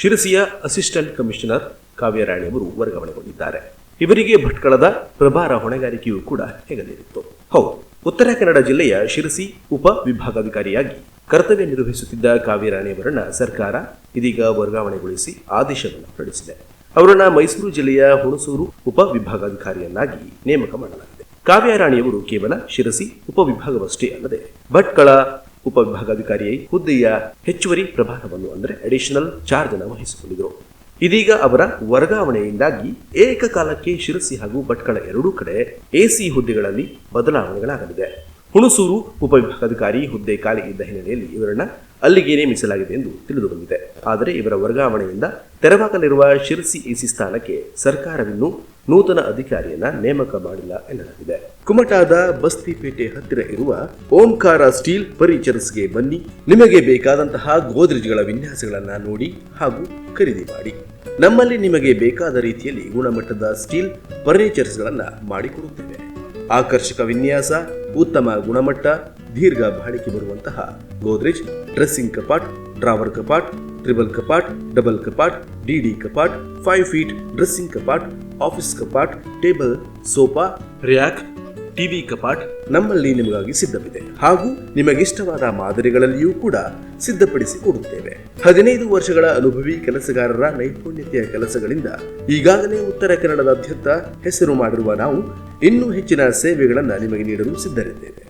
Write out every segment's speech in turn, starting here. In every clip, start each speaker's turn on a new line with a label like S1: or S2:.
S1: ಶಿರಸಿಯ assistant commissioner Kavyarani ಅವರು ವರ್ಗಾವಣೆಗೊಂಡಿದ್ದಾರೆ. ಇವರಿಗೆ ಭಟ್ಕಳದ ಪ್ರಭಾರ ಹೊಣೆಗಾರಿಕೆಯೂ ಕೂಡ ಹೆಗಲೇರಿತ್ತು ಹೌದು, ಉತ್ತರ ಕನ್ನಡ ಜಿಲ್ಲೆಯ ಶಿರಸಿ ಉಪ ವಿಭಾಗಾಧಿಕಾರಿಯಾಗಿ ಕರ್ತವ್ಯ ನಿರ್ವಹಿಸುತ್ತಿದ್ದ ಕಾವ್ಯರಾಣಿ ಅವರನ್ನ ಸರ್ಕಾರ ಇದೀಗ ವರ್ಗಾವಣೆಗೊಳಿಸಿ ಆದೇಶವನ್ನು ಹೊರಡಿಸಿದೆ. ಅವರನ್ನ ಮೈಸೂರು ಜಿಲ್ಲೆಯ ಹುಣಸೂರು ಉಪ ವಿಭಾಗಾಧಿಕಾರಿಯನ್ನಾಗಿ ನೇಮಕ ಮಾಡಲಾಗಿದೆ. ಕಾವ್ಯರಾಣಿಯವರು ಕೇವಲ ಶಿರಸಿ ಉಪವಿಭಾಗವಷ್ಟೇ ಅಲ್ಲದೆ ಭಟ್ಕಳ ಉಪವಿಭಾಗಾಧಿಕಾರಿ ಹುದ್ದೆಯ ಹೆಚ್ಚುವರಿ ಪ್ರಭಾರವನ್ನು ಅಂದರೆ ಅಡಿಷನಲ್ ಚಾರ್ಜ್ ಅನ್ನು ವಹಿಸಿಕೊಂಡಿದ್ದರು ಇದೀಗ ಅವರ ವರ್ಗಾವಣೆಯಿಂದಾಗಿ ಏಕಕಾಲಕ್ಕೆ ಶಿರಸಿ ಹಾಗೂ ಭಟ್ಕಳ ಎರಡೂ ಕಡೆ ಎಸಿ ಹುದ್ದೆಗಳಲ್ಲಿ ಬದಲಾವಣೆಗಳಾಗಲಿದೆ. ಹುಣಸೂರು ಉಪವಿಭಾಗಾಧಿಕಾರಿ ಹುದ್ದೆ ಖಾಲಿ ಇದ್ದ ಹಿನ್ನೆಲೆಯಲ್ಲಿ ಇವರನ್ನ ಅಲ್ಲಿಗೆ ನೇಮಿಸಲಾಗಿದೆ ಎಂದು ತಿಳಿದುಬಂದಿದೆ. ಆದರೆ ಇವರ ವರ್ಗಾವಣೆಯಿಂದ ತೆರವಾಗಲಿರುವ ಶಿರಸಿ ಎಸಿ ಸ್ಥಾನಕ್ಕೆ ಸರ್ಕಾರವನ್ನು ನೂತನ ಅಧಿಕಾರಿಯನ್ನ ನೇಮಕ ಮಾಡಿಲ್ಲ ಎನ್ನಲಾಗಿದೆ. ಕುಮಟಾದ ಬಸ್ತಿಪೇಟೆ ಹತ್ತಿರ ಇರುವ ಓಂಕಾರ ಸ್ಟೀಲ್ ಫರ್ನಿಚರ್ಸ್ಗೆ ಬನ್ನಿ. ನಿಮಗೆ ಬೇಕಾದಂತಹ ಗೋದ್ರೇಜ್ಗಳ ವಿನ್ಯಾಸಗಳನ್ನ ನೋಡಿ ಹಾಗೂ ಖರೀದಿ ಮಾಡಿ. ನಮ್ಮಲ್ಲಿ ನಿಮಗೆ ಬೇಕಾದ ರೀತಿಯಲ್ಲಿ ಗುಣಮಟ್ಟದ ಸ್ಟೀಲ್ ಫರ್ನಿಚರ್ಸ್ಗಳನ್ನು ಮಾಡಿಕೊಡುತ್ತೇವೆ. ಆಕರ್ಷಕ ವಿನ್ಯಾಸ ಉತ್ತಮ ಗುಣಮಟ್ಟ, ದೀರ್ಘ ಬಾಳಿಕೆ ಬರುವಂತಹ ಗೋದ್ರೇಜ್, ಡ್ರೆಸ್ಸಿಂಗ್ ಕಪಾಟ್, ಡ್ರಾವರ್ ಕಪಾಟ್ ಟ್ರಿಬಲ್ ಕಪಾಟ್, ಡಬಲ್ ಕಪಾಟ್ ಡಿಡಿ ಕಪಾಟ್ ಫೈವ್ ಫೀಟ್ ಡ್ರೆಸ್ಸಿಂಗ್ ಕಪಾಟ್ ಆಫೀಸ್ ಕಪಾಟ್ ಟೇಬಲ್ ಸೋಫಾ ರ್ಯಾಕ್ ಟಿವಿ ಕಪಾಟ್ ನಮ್ಮಲ್ಲಿ ನಿಮಗಾಗಿ ಸಿದ್ಧವಿದೆ ಹಾಗೂ ನಿಮಗಿಷ್ಟವಾದ ಮಾದರಿಗಳಲ್ಲಿಯೂ ಕೂಡ ಸಿದ್ಧಪಡಿಸಿ ಕೊಡುತ್ತೇವೆ. ಹದಿನೈದು ವರ್ಷಗಳ ಅನುಭವಿ ಕೆಲಸಗಾರರ ನೈಪುಣ್ಯತೆಯ ಕೆಲಸಗಳಿಂದ ಈಗಾಗಲೇ ಉತ್ತರ ಕನ್ನಡದಾದ್ಯಂತ ಹೆಸರು ಮಾಡಿರುವ ನಾವು ಇನ್ನೂ ಹೆಚ್ಚಿನ ಸೇವೆಗಳನ್ನು ನಿಮಗೆ ನೀಡಲು ಸಿದ್ಧರಿದ್ದೇವೆ.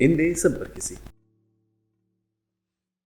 S1: ಹಿಂದೆ ಸಂಪರ್ಕಿಸಿ